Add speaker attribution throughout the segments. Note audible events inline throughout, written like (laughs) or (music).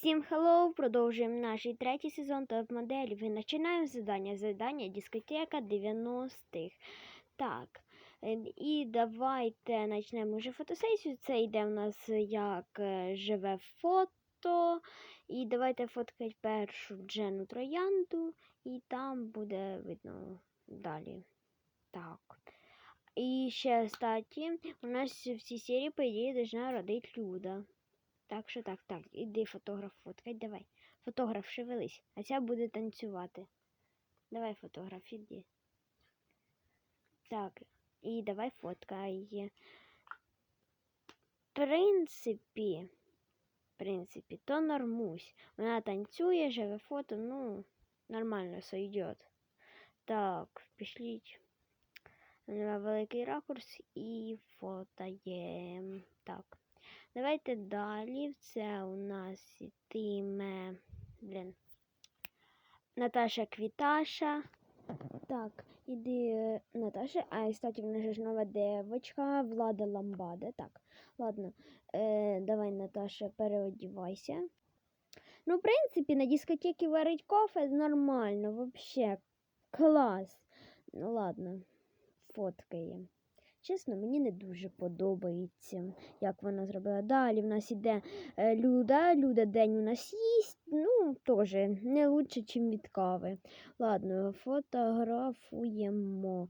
Speaker 1: Всім hello! Продовжуємо наш третій сезон топ-моделів. І починаємо задання. Задання дискотека 90-х. Так. е, І давайте почнемо вже фотосесію. Це йде в нас як е, живе фото. І давайте фоткати першу Джену Троянду, і там буде видно далі. Так. І ще, кстати, у нас в цій серії, по ідеї, должна родити Люда. Так що так, так, іди фотограф фоткай, давай. Фотограф, шевелись, а ця буде танцювати. Давай, фотограф, іди. Так, і давай фоткай. В принципі, в принципі, то нормусь. Вона танцює, живе фото, ну, нормально сойдет. Так, пішліть на великий ракурс і фотоєм. Так. Давайте далі. Це у нас ітиме. Блін. Наташа Квіташа. Так, іди Наташа. А, кстати, в нас ж нова девочка Влада Ламбада. Так, ладно. Е, давай, Наташа, переодівайся. Ну, в принципі, на дискотеці варить кофе нормально, вообще. Клас. Ну ладно, фоткає. Чесно, мені не дуже подобається, як вона зробила. Далі в нас іде е, Люда. Люда день у нас їсть. Ну, теж не лучше, ніж від кави. Ладно, фотографуємо.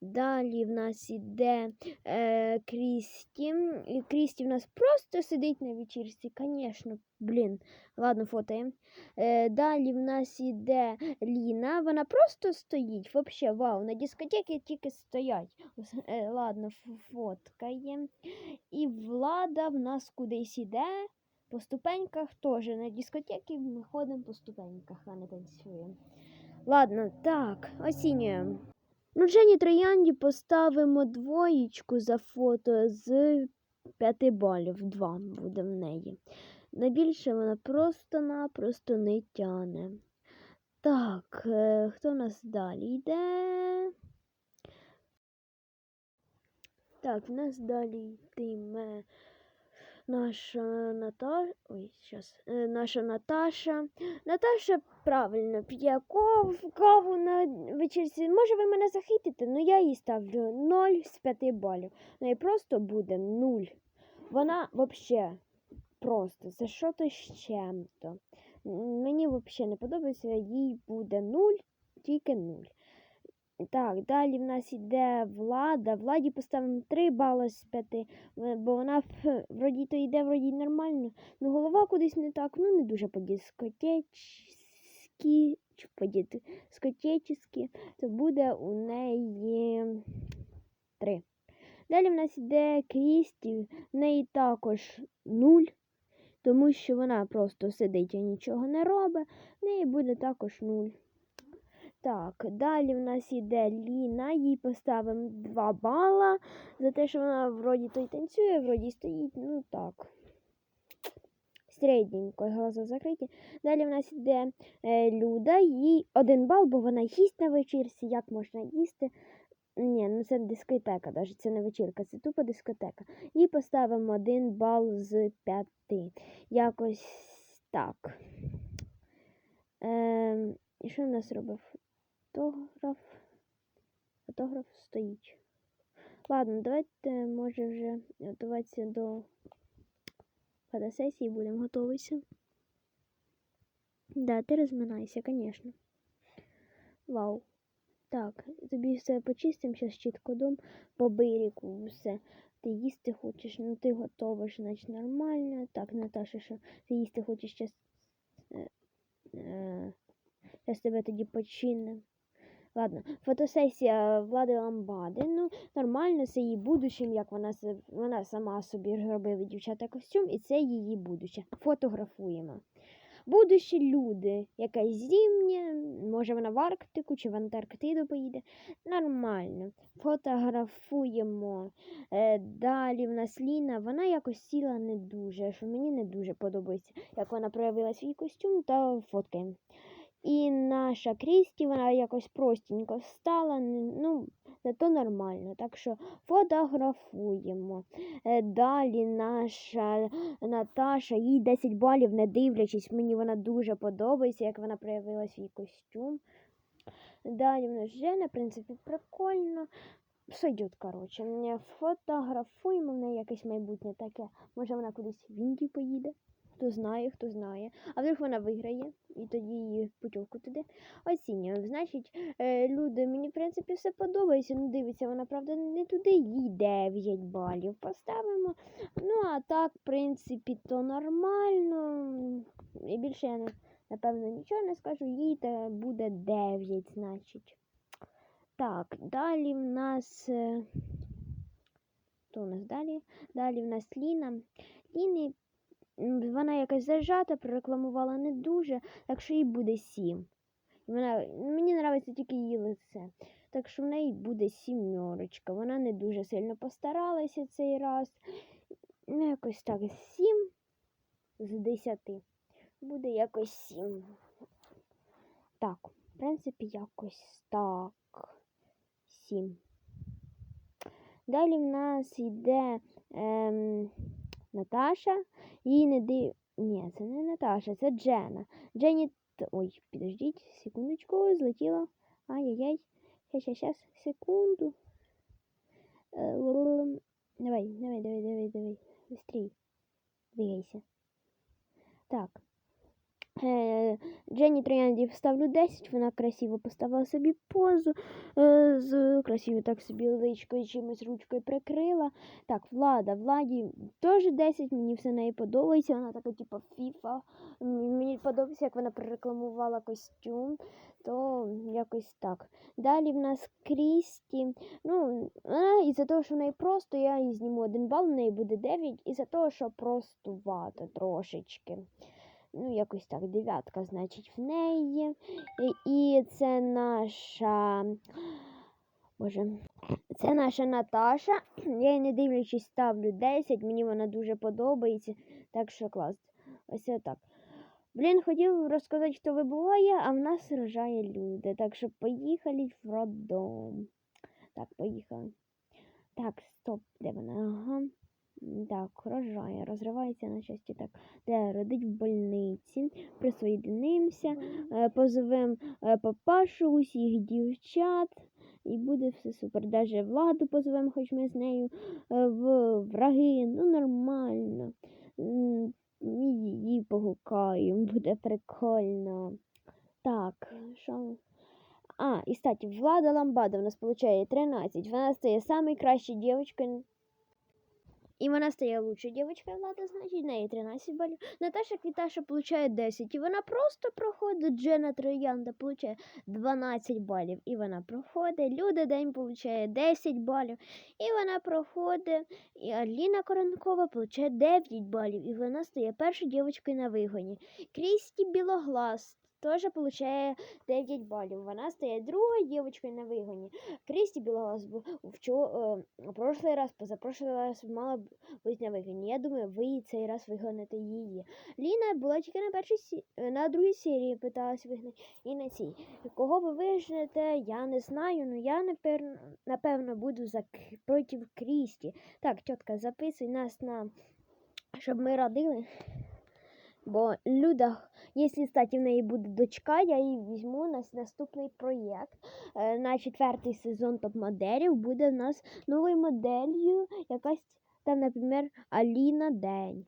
Speaker 1: Далі в нас іде е, Крісті. І Крісті в нас просто сидить на вечірці, звісно. Блін, ладно, фотоємо. Е, далі в нас іде Ліна. Вона просто стоїть. Вообще, вау, на дискотеці тільки стоять. Е, (laughs) ладно, фоткаємо. І влада в нас кудись іде. По ступеньках теж. На дискотеці ми ходимо по ступеньках, а не танцюємо. Ладно, так, оцінюємо. Ну, Жені Троянді поставимо двоєчку за фото з 5 балів. Два буде в неї. Найбільше вона просто-напросто не тяне. Так, е, хто у нас далі йде? Так, в нас далі йтиме наша Наташа. Ой, щас. Е, наша Наташа. Наташа правильно п'є каву на вечірці. Може, ви мене захитите, але я їй ставлю 0 з 5 балів. Ну і просто буде 0. Вона взагалі просто це що то з чим-то. Мені взагалі не подобається, їй буде 0, тільки 0. Так, далі в нас іде влада. Владі поставимо 3 бали з 5, бо вона вроді то йде вроді нормально. Ну голова кудись не так, ну не дуже по-дискотечськи, чи то буде у неї 3. Далі в нас іде Крісті, в неї також 0, тому що вона просто сидить і нічого не робить, в неї буде також 0. Так, далі в нас іде Ліна, їй поставимо 2 бала за те, що вона вроді то й танцює, вроді стоїть, ну так. Середненько, глаза закриті. Далі в нас іде е, Люда, їй 1 бал, бо вона їсть на вечірці. Як можна їсти? Ні, ну це дискотека, навіть це не вечірка, це тупо дискотека. Їй поставимо 1 бал з 5. Якось так. Ем, і що в нас робив? Фотограф. Фотограф стоїть. Ладно, давайте, може, вже готуватися до фотосесії, будемо готуватися. Да, ти розминайся, звісно. Вау. Так, тобі все почистимо, зараз чіткодом по бирику все. Ти їсти хочеш, ну ти готовиш, значить нормально. Так, Наташа, що ти їсти хочеш зараз. Е, е, тебе тоді починимо. Ладно, фотосесія Влади Ламбади. Ну, нормально, це її будущим, як вона, вона сама собі робила дівчата костюм, і це її будуще. Фотографуємо. Будущі люди, якась зімня, може вона в Арктику чи в Антарктиду поїде. Нормально. Фотографуємо. Е, далі в нас Ліна, вона якось сіла не дуже, що мені не дуже подобається, як вона проявила свій костюм, та фоткаємо. І наша Крісті, вона якось простенько встала, ну, зато нормально. Так що фотографуємо. Е, Далі наша Наташа, їй 10 балів, не дивлячись, мені вона дуже подобається, як вона проявила свій костюм. Далі в нас Жена, в принципі, прикольно. Сойдет, коротше. Фотографуємо в неї якесь майбутнє таке. Може вона кудись в Індію поїде. Хто знає, хто знає. А вдруг вона виграє, і тоді її путівку туди оцінюємо. Значить, е, люди, мені в принципі все подобається. Ну, дивіться, вона правда не туди, їй 9 балів поставимо. Ну, а так, в принципі, то нормально. І більше я напевно нічого не скажу. Їй та буде 9, значить. Так, далі в нас. е, Хто у нас далі? Далі в нас Ліна. Ліни вона якась зажата, прорекламувала не дуже, так що їй буде 7. Вона, мені подобається тільки її лице. Так що в неї буде сімерочка. Вона не дуже сильно постаралася цей раз. Ну, якось так, 7 з 10. Буде якось 7. Так, в принципі, якось так. 7. Далі в нас йде ем, Наташа. Їй не див... Ні, це не Наташа, це Джена. Джені. Ой, підождіть, секундочку, злетіла. Ай-яй-яй. Щас, щас, щас, секунду. Е. Давай, давай, давай, давай, давай. Быстрей. Двигайся. Так. Е, Дженні Трояндів ставлю 10, вона красиво поставила собі позу, е, з красиво так собі личкою чимось ручкою прикрила. Так, влада, владі теж 10, мені все неї подобається. Вона така, типу, фіфа. Мені подобається, як вона прорекламувала костюм, то якось так. Далі в нас Крісті. Ну, вона із-за того, що в неї просто, я їй зніму один бал, в неї буде 9, із-за того, що простувато трошечки. Ну, якось так, дев'ятка, значить, в неї. І, це наша. Боже, це наша Наташа. Я їй не дивлячись, ставлю 10. Мені вона дуже подобається. Так що клас. Ось це так. Блін, хотів розказати, хто вибуває, а в нас рожає люди. Так що поїхали в роддом. Так, поїхали. Так, стоп, де вона? Ага. Так, рожає, розривається на часті. Так, де родить в больниці, присоєдинимося, е, позовемо е, папашу, усіх дівчат, і буде все супер. Даже владу позовемо, хоч ми з нею е, в враги, ну нормально. Її погукаємо, буде прикольно. Так, що? А, і кстати, Влада Ламбада у нас получає 13. Вона стає самою кращою дівчинкою. І вона стає лучшою дівчинкою Влада, значить, в неї 13 балів. Наташа Квіташа получає 10. І вона просто проходить. Джена Троянда получає 12 балів. І вона проходить. Люда День получає 10 балів. І вона проходить. І Аліна Коронкова получає 9 балів. І вона стає першою дівчинкою на вигоні. Крісті Білоглас теж получає 9 балів. Вона стає другою дівчинкою на вигоні. Крісті Білоглас був вчора, е, прошлий раз, позапрошлий раз мала бути на вигоні. Я думаю, ви цей раз вигоните її. Ліна була тільки на першій сі... е, на другій серії питалась вигнати і на цій. Кого ви вижнете, я не знаю, але я напевно, напевно буду за проти Крісті. Так, тітка, записуй нас на щоб ми родили. Бо Люда, якщо статі в неї буде дочка, я її візьму на наступний проєкт. Е, На четвертий сезон топ-моделів буде в нас новою моделлю якась там, наприклад, Аліна День.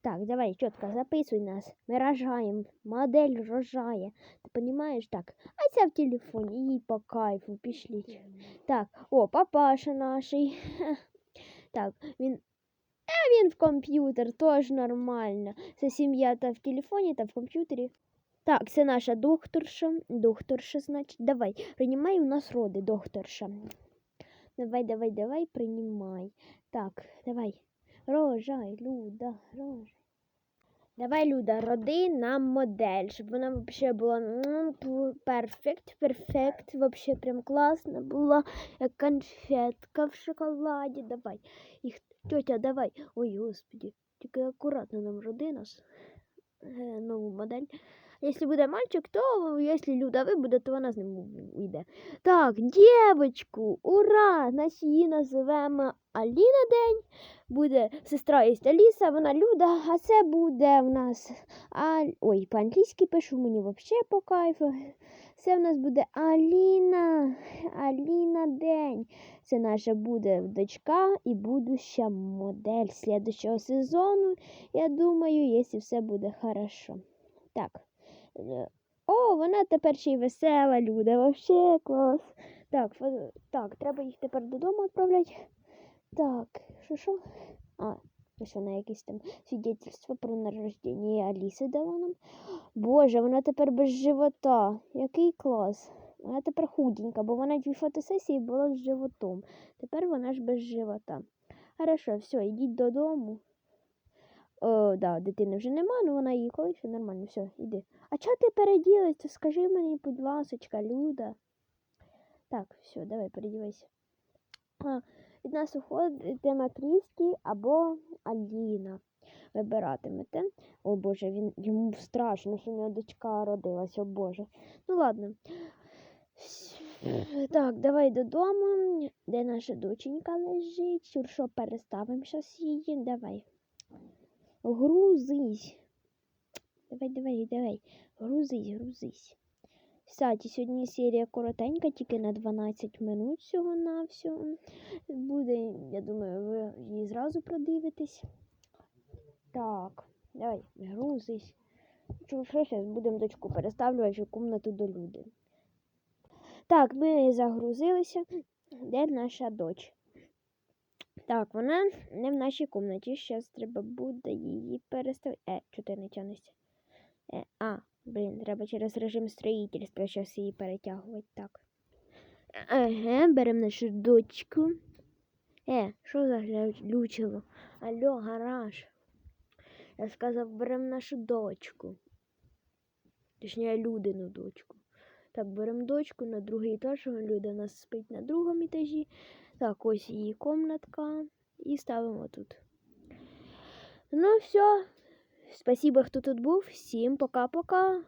Speaker 1: Так, давай, чітко, записуй нас. Ми рожаємо. Модель рожає. Ти розумієш? Так. А ця в телефоні, їй по кайфу, пішліть. Так, о, папаша наший. (laughs) Так, він. А він в комп'ютер, тож нормально. Це сім'я та в телефоні, та в комп'ютері. Так, це наша докторша. Докторша, значить. Давай, приймай у нас роди, докторша. Давай, давай, давай, приймай. Так, давай. Рожай, Люда, рожай. Давай, Люда, роди нам модель, щоб вона взагалі була перфект, перфект, взагалі прям класна була, як конфетка в шоколаді. Давай. Їх, тетя, давай. Ой, господи, тільки акуратно нам роди нас. Е, нову модель. Якщо буде мальчик, то якщо Люда вибуде, то вона з ним уйде. Так, дівочку, ура! Значить її називемо Аліна день. Буде сестра є Аліса, вона Люда, а це буде в нас. А... Ой, по-англійськи пишу мені взагалі по кайфу. Це в нас буде Аліна. Аліна день. Це наша буде дочка і будуща модель слідчого сезону. Я думаю, якщо все буде хорошо. Так. О, вона тепер ще й весела люда, вообще клас. Так, так, треба їх тепер додому відправляти. Так, що що? А, ось вона якесь там свідетельство про народження Аліси дала нам. Боже, вона тепер без живота. Який клас. Вона тепер худенька, бо вона дві фотосесії була з животом. Тепер вона ж без живота. Хорошо, все, йдіть додому. О, да, дитини вже нема, ну вона її колись нормально, все, іди. А чого ти переділася? Скажи мені, будь ласочка, Люда. Так, все, давай передівайся. Від нас уходитиме Крісті або Аліна. Вибиратимете. О Боже, він йому страшно, що в нього дочка родилась, о Боже. Ну ладно. Так, давай додому. Де наша доченька лежить? Що переставимо щас її. Давай. Грузись. Давай, давай, давай. Грузись, грузись. Кстати, сьогодні серія коротенька, тільки на 12 минут всього на всього. Буде, я думаю, ви її зразу продивитесь. Так, давай, грузись. Що, зараз будемо дочку переставлювати в кімнату до люди. Так, ми загрузилися. Де наша доч? Так, вона не в нашій кімнаті. Зараз треба буде її переставити. Е, чого не тянешся? Е, а, блін, треба через режим строїтельства зараз її перетягувати. Так. Ага, беремо нашу дочку. Е, що за глючило? Алло, гараж. Я сказав, беремо нашу дочку. Точніше, людину дочку. Так, беремо дочку на другий етаж. Люда у нас спить на другому етажі. Так, ось її комнатка. І ставимо тут. Ну, все. Спасибо, хто тут був. Всім пока-пока.